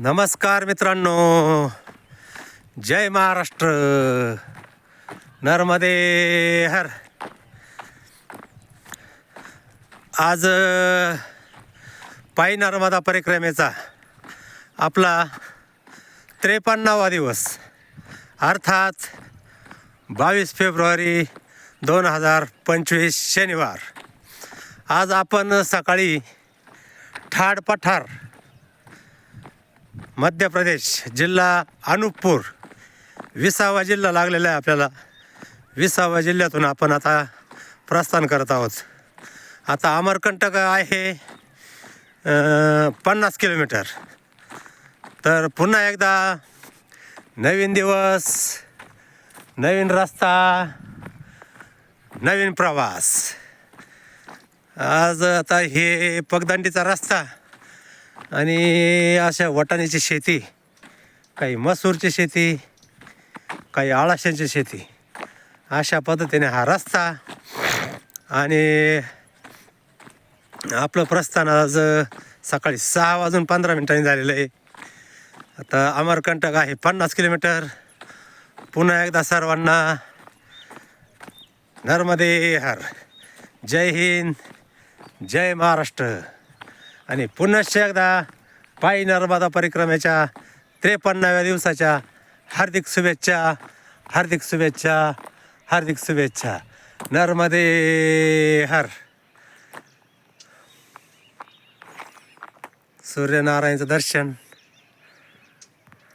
नमस्कार मित्रांनो. जय महाराष्ट्र. नर्मदे हर. आज पायी नर्मदा परिक्रमेचा आपला त्रेपन्नावा दिवस. अर्थात बावीस फेब्रुवारी दोन हजार पंचवीस शनिवार. आज आपण सकाळी ठाड पठार मध्य प्रदेश जिल्हा अनुपपूर विसावा जिल्हा लागलेला आहे आपल्याला. विसावा जिल्ह्यातून आपण आता प्रस्थान करत आहोत. आता अमरकंटक आहे पन्नास किलोमीटर. तर पुन्हा एकदा नवीन दिवस नवीन रस्ता नवीन प्रवास. आज आता हे पगदंडीचा रस्ता आणि अशा वटाण्याची शेती काही मसूरची शेती काही आळाशांची शेती. अशा पद्धतीने हा रस्ता आणि आपलं प्रस्थान आज सकाळी सहा वाजून पंधरा मिनिटांनी झालेलं आहे. आता अमरकंटक आहे पन्नास किलोमीटर. पुन्हा एकदा सर्वांना नर्मदे हर. जय हिंद जय महाराष्ट्र. आणि पुनश्च एकदा पायी नर्मदा परिक्रमेच्या त्रेपन्नाव्या दिवसाच्या हार्दिक शुभेच्छा हार्दिक शुभेच्छा हार्दिक शुभेच्छा. नर्मदे हर. सूर्यनारायणचं दर्शन.